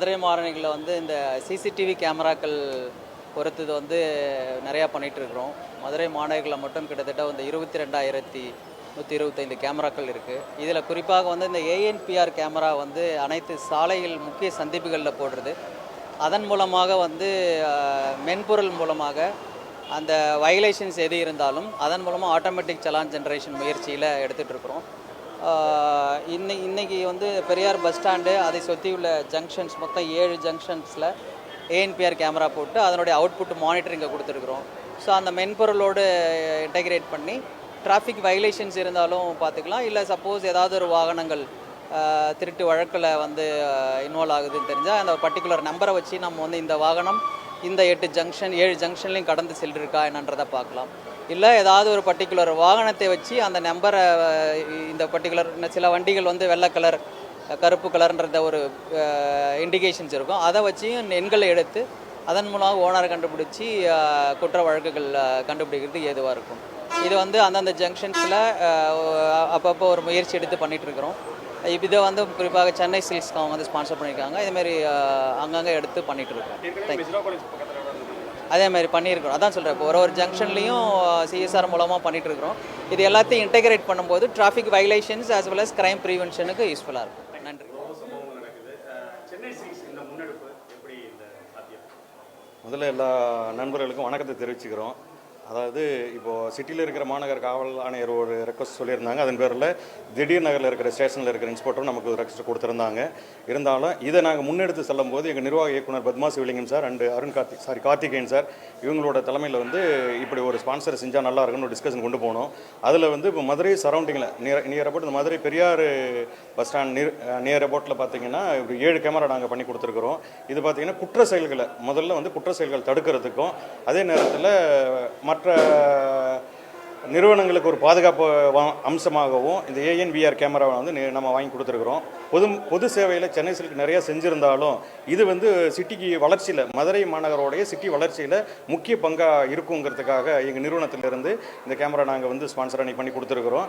மதுரை மாநிலங்களில் வந்து இந்த சிசிடிவி கேமராக்கள் பொறுத்தது வந்து நிறையா பண்ணிகிட்டு இருக்கிறோம் மதுரை மாநகரில் மட்டும் கிட்டத்தட்ட வந்து இருபத்தி ரெண்டாயிரத்தி நூற்றி இருபத்தைந்து கேமராக்கள் இருக்குது இதில் குறிப்பாக வந்து இந்த ஏஎன்பிஆர் கேமரா வந்து அனைத்து சாலைகள் முக்கிய சந்திப்புகளில் போடுறது. அதன் மூலமாக வந்து மென்பொருள் மூலமாக அந்த வயலேஷன்ஸ் எது இருந்தாலும் அதன் மூலமாக ஆட்டோமேட்டிக் சலான் ஜென்ரேஷன் முயற்சியில் எடுத்துகிட்டு இருக்கிறோம் இன்னை இன்னைக்கு வந்து பெரியார் பஸ் ஸ்டாண்டு அதை சுற்றியுள்ள ஜங்ஷன்ஸ் மொத்தம் ஏழு ஜங்ஷன்ஸில் ஏஎன்பிஆர் கேமரா போட்டு அதனுடைய அவுட்புட் மானிட்டரிங்கை கொடுத்துருக்குறோம். ஸோ அந்த மென்பொருளோடு இன்டகிரேட் பண்ணி டிராஃபிக் வைலேஷன்ஸ் இருந்தாலும் பார்த்துக்கலாம். இல்லை சப்போஸ் ஏதாவது ஒரு வாகனங்கள் திருட்டு வழக்கில் வந்து இன்வால்வ் ஆகுதுன்னு தெரிஞ்சால் அந்த பர்டிகுலர் நம்பரை வச்சு நம்ம வந்து இந்த வாகனம் இந்த எட்டு ஜங்ஷன் ஏழு ஜங்ஷன்லையும் கடந்து செல்லிருக்கா என்னன்றதை பார்க்கலாம். இல்லை ஏதாவது ஒரு பர்டிகுலர் வாகனத்தை வச்சு அந்த நம்பரை இந்த பர்டிகுலர் சில வண்டிகள் வந்து வெள்ளை கலர் கருப்பு கலர்ன்றத ஒரு இண்டிகேஷன்ஸ் இருக்கும். அதை வச்சும் எண்களை எடுத்து அதன் மூலம் ஓனர் கண்டுபிடிச்சி குற்ற வழக்குகள் கண்டுபிடிக்கிறது ஏதுவாக இருக்கும். இது வந்து அந்தந்த ஜங்ஷன்ஸில் அப்பப்போ ஒரு முயற்சி எடுத்து பண்ணிகிட்ருக்குறோம் இருக்கிறோம். இதை வந்து குறிப்பாக சென்னை சில்ஸ்க்கு அவங்க வந்து ஸ்பான்சர் பண்ணியிருக்காங்க இதேமாரி அங்கங்கே எடுத்து பண்ணிகிட்ருக்கோம் இருக்கோம் அதே மாதிரி பண்ணியிருக்கிறோம். அதான் சொல்கிறேன் இப்போ ஒரு ஒரு ஜங்ஷன்லேயும் சிஎஸ்ஆர் மூலமாக பண்ணிகிட்டு இருக்கிறோம் இது எல்லாத்தையும் இன்டெகிரேட் பண்ணும்போது traffic violations as well as crime ப்ரிவென்ஷனுக்கு யூஸ்ஃபுல்லாக இருக்கும். நன்றி. முதல்ல எல்லா நண்பர்களுக்கும் வணக்கத்தை தெரிவிச்சுக்கிறோம். அதாவது இப்போது சிட்டியில் இருக்கிற மாநகர காவல் ஆணையர் ஒரு ரெக்வஸ்ட் சொல்லியிருந்தாங்க. அதன் பேரில் திடீர் நகரில் இருக்கிற ஸ்டேஷனில் இருக்கிற இன்ஸ்பெக்டரும் நமக்கு ஒரு ரெக்வஸ்ட் கொடுத்துருந்தாங்க. இருந்தாலும் இதை நாங்கள் முன்னெடுத்து செல்லும் போது எங்கள் நிர்வாக இயக்குனர் Padma Sivalingam sir and Arun Karthik sorry Karthikeyan sir இவங்களோட தலைமையில் வந்து இப்படி ஒரு ஸ்பான்சர் செஞ்சால் நல்லா இருக்கும்னு ஒரு டிஸ்கஷன் கொண்டு போனோம். அதில் வந்து இப்போ மதுரை சரௌண்டிங்கில் நியர் நியர் அபவுட் இந்த Madurai Periyar bus stand near near அபவுட்டில் பார்த்தீங்கன்னா ஒரு ஏழு கேமரா நாங்கள் பண்ணி கொடுத்துருக்குறோம். இது பார்த்தீங்கன்னா குற்ற செயல்களை முதல்ல வந்து குற்ற செயல்கள் தடுக்கிறதுக்கும் அதே நேரத்தில் மற்ற மற்ற நிறுவனங்களுக்கு ஒரு பாதுகாப்பு வா- அம்சமாகவும் இந்த ஏஎன்விஆர் கேமராவை வந்து நம்ம வாங்கி கொடுத்துருக்குறோம். பொது பொது சேவையில் சென்னை சில்க் நிறைய செஞ்சுருந்தாலும் இது வந்து சிட்டிக்கு வளர்ச்சியில் மதுரை மாநகரோடைய சிட்டி வளர்ச்சியில் முக்கிய பங்காக இருக்குங்கிறதுக்காக எங்கள் நிறுவனத்திலிருந்து இந்த கேமரா நாங்கள் வந்து ஸ்பான்சர் அன்னைக்கு பண்ணி கொடுத்துருக்குறோம்.